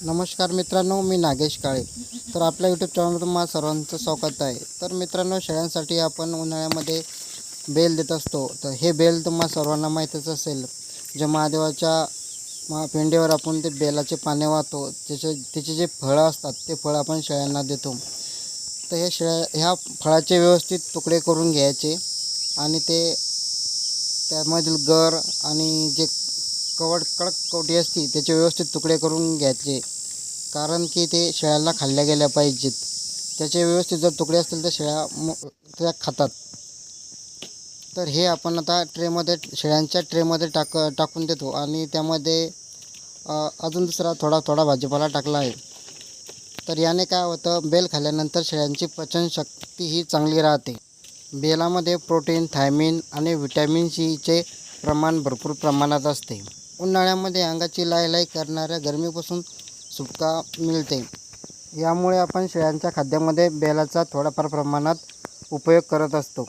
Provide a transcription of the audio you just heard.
नमस्कार मित्रांनो मी नागेश काळे. तर आपल्या यूट्यूब चॅनलवर तुम्हाला सर्वांचं स्वागत आहे. तर मित्रांनो शेळ्यांसाठी आपण उन्हाळ्यामध्ये बेल देत असतो. तर हे बेल तुम्हाला सर्वांना माहीतच असेल. जे महादेवाच्या महा पिंडीवर आपण ते बेलाचे पाने वाहतो त्याचे त्याचे जे फळं असतात ते फळं आपण शेळ्यांना देतो. तर हे शेळ्या ह्या फळाचे व्यवस्थित तुकडे करून घ्यायचे आणि ते त्यामधील गर आणि जे कवड कडक कवटी असते त्याचे व्यवस्थित तुकडे करून घ्यायचे. कारण की ते शेळ्यांना खाल्ल्या गेल्या पाहिजेत. त्याचे व्यवस्थित जर तुकडे असतील तर शेळ्या मो त्या खातात. तर हे आपण आता ट्रेमध्ये शेळ्यांच्या ट्रेमध्ये टाक टाकून देतो. आणि त्यामध्ये अजून दुसरा थोडा थोडा भाजीपाला टाकला आहे. तर याने काय होतं बेल खाल्ल्यानंतर शेळ्यांची पचनशक्ती ही चांगली राहते. बेलामध्ये प्रोटीन थायमिन आणि व्हिटॅमिन सीचे प्रमाण भरपूर प्रमाणात असते. उन्हाळ्यामध्ये अंगाची लायलाई करणाऱ्या गरमीपासून सुटका मिळते. यामुळे आपण शेळ्यांच्या खाद्यामध्ये बेलाचा थोड्याफार प्रमाणात उपयोग करत असतो.